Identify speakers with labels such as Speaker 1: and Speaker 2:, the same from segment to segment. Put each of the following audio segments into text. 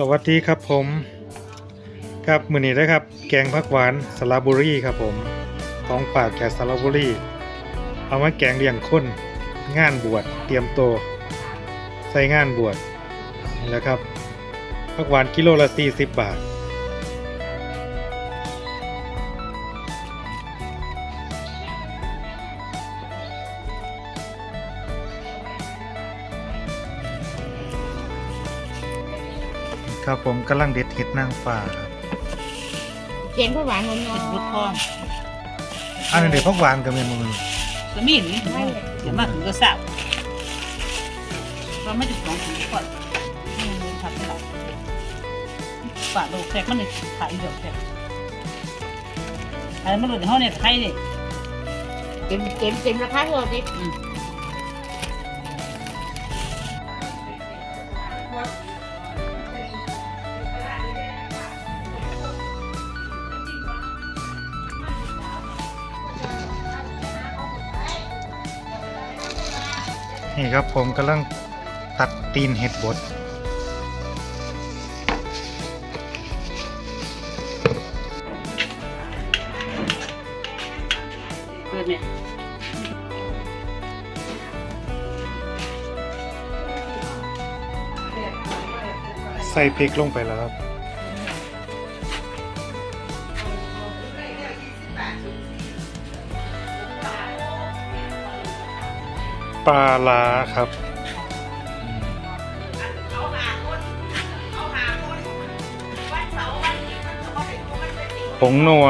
Speaker 1: สวัสดีครับผมครับมือนี้นะครับ แกงผักหวานสระบุรีครับผมของฝากแกงสระบุรีเอามาแกงเลี้ยงคนงานบวชเตรียมโตวใส่งานบวชนี่แหละครับผักหวานกิโลละ40บาท ครับผมกำลังเด็ดเห็ดนางฟ้าครับ
Speaker 2: เขียนผู้หวานงง
Speaker 3: เป็นบุตรพ่อ
Speaker 1: อันนี้เด็ดผักหวานกับเมนูนี้
Speaker 3: ก็มีนี่ถึงเดี๋ยวมาถึงก็สาวเราไม่จุดของถึงก่อนทำไม่ได้ป่าโลแขกมันเลยขายเดียวแขกอะไรมันหลุดในห้องเนี่ยไทยเนี่ย
Speaker 2: เต็มเต็มเต็มราคาเท่าไหร่
Speaker 1: นี่ครับผมกำลังตัดตีนเห็ดบด
Speaker 3: เกิดเนี่ย
Speaker 1: ใส่พริกลงไปแล้วครับ ปลาลาครับอืมผงนัว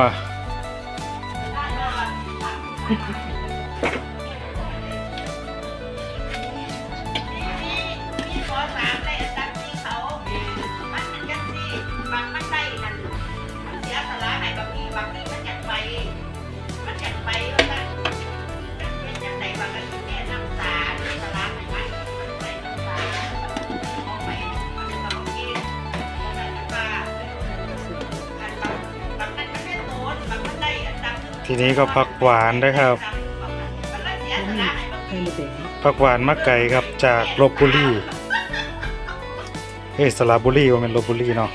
Speaker 1: ทีนี้ก็ผักหวานนะครับ ผักหวานมะไก่ครับจากลบบุรีเอ้ยสระบุรีว่าเป็นลบบุรีเนาะ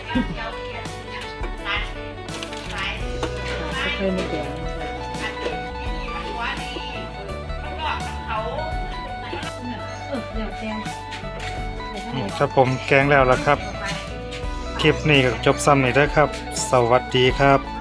Speaker 3: คยมาเตะ
Speaker 1: อืมครับผมแกงแล้วละครับ คลิปนี้ก็จบซ้ำนี่เด้ครับ สวัสดีครับ